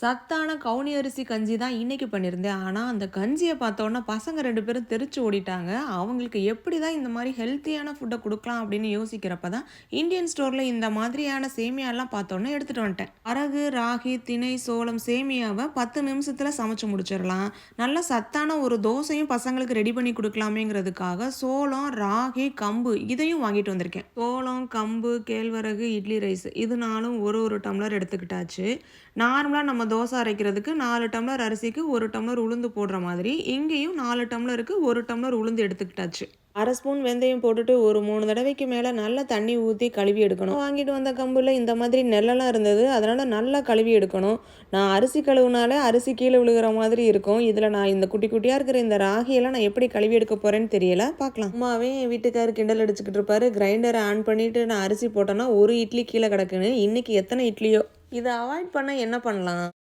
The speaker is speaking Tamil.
சத்தான கவுனி அரிசி கஞ்சி தான் இன்னைக்கு பண்ணியிருந்தேன். ஆனால் அந்த கஞ்சியை பார்த்தோன்னா பசங்க ரெண்டு பேரும் தெரிச்சு ஓடிட்டாங்க. அவங்களுக்கு எப்படி தான் இந்த மாதிரி ஹெல்த்தியான ஃபுட்டை கொடுக்கலாம் அப்படின்னு யோசிக்கிறப்ப தான், இந்தியன் ஸ்டோரில் இந்த மாதிரியான சேமியாலாம் பார்த்தோன்னே எடுத்துகிட்டு வந்துட்டேன். அரகு ராகி, திணை, சோளம் சேமியாவை பத்து நிமிஷத்தில் சமைச்சு முடிச்சிடலாம். நல்ல சத்தான ஒரு தோசையும் பசங்களுக்கு ரெடி பண்ணி கொடுக்கலாமேங்கிறதுக்காக சோளம், ராகி, கம்பு இதையும் வாங்கிட்டு வந்திருக்கேன். சோளம், கம்பு, கேழ்வரகு, இட்லி ரைஸ் இதனாலும் ஒரு ஒரு டம்ளர் எடுத்துக்கிட்டாச்சு. நார்மலாக நம்ம தோசை அரைக்கிறதுக்கு நாலு டம்ளர் அரிசிக்கு ஒரு டம்ளர் உளுந்து போடுற மாதிரி, இங்கேயும் நாலு டம்ளருக்கு ஒரு டம்ளர் உளுந்து எடுத்துக்கிட்டாச்சு. அரை ஸ்பூன் வெந்தயம் போட்டுட்டு ஒரு மூணு தடவைக்கு மேல நல்லா தண்ணி ஊத்தி கழுவி எடுக்கணும். வாங்கிட்டு வந்த கம்புல இந்த மாதிரி நெல்லெல்லாம் இருந்தது. அதனால நல்லா கழுவி எடுக்கணும். நான் அரிசி கழுவுனாலே அரிசி கீழே விழுகிற மாதிரி இருக்கும். இதுல நான் இந்த குட்டி குட்டியா இருக்கிற இந்த ராகியெல்லாம் நான் எப்படி கழுவி எடுக்க போறேன்னு தெரியல. பார்க்கலாம். அம்மாவே என் கிண்டல் அடிச்சுக்கிட்டு இருப்பாரு. கிரைண்டரை ஆன் பண்ணிட்டு நான் அரிசி போட்டேன்னா, ஒரு இட்லி கீழே கிடக்குன்னு. இன்னைக்கு எத்தனை இட்லியோ! இதை அவாய்ட் பண்ண என்ன பண்ணலாம்?